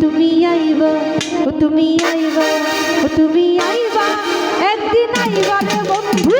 তুমি আইবা ও তুমি আইবা ও তুমি আইবা একদিন আইবা রে বন্ধু।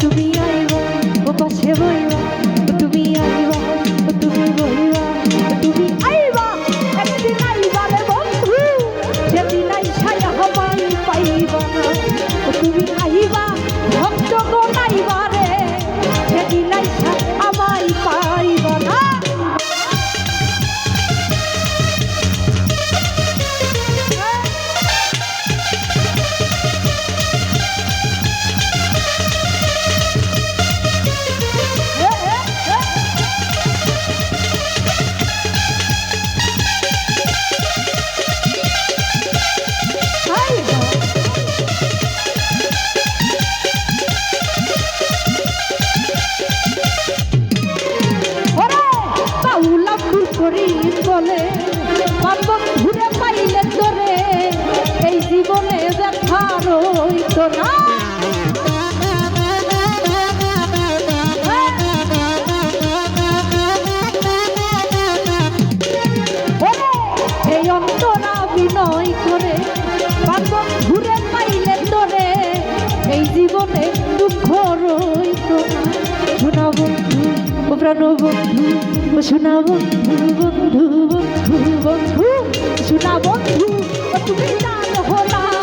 to be শরীর বলে বাপক ঘুরে পাইলে তোরে, এই জীবনে দেখা রইত না। নয় করে বাপক ঘুরে পাইলে তোরে, এই জীবনে দুঃখ রইত না। সোনা বন্ধু ও প্রাণ বন্ধু ও সোনা বন্ধু তুমি জানো না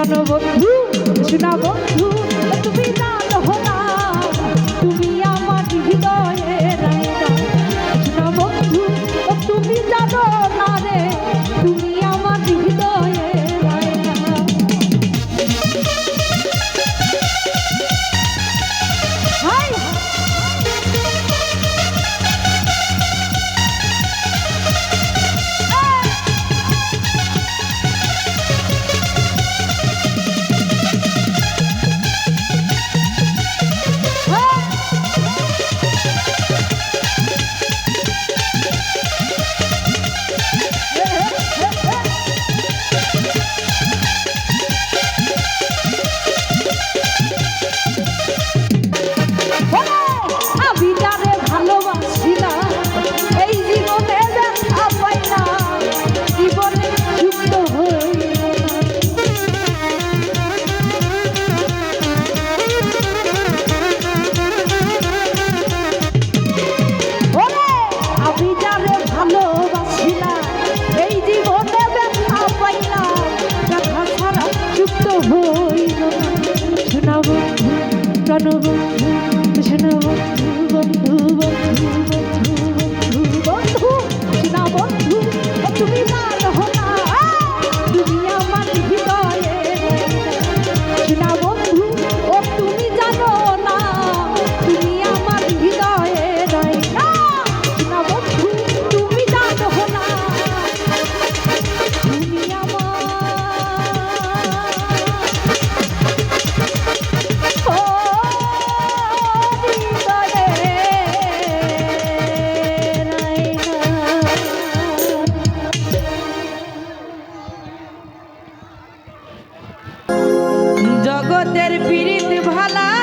প্রাণ বন্ধু শোনা বন্ধু তুমি মানব জগতের পীড়িত ভালা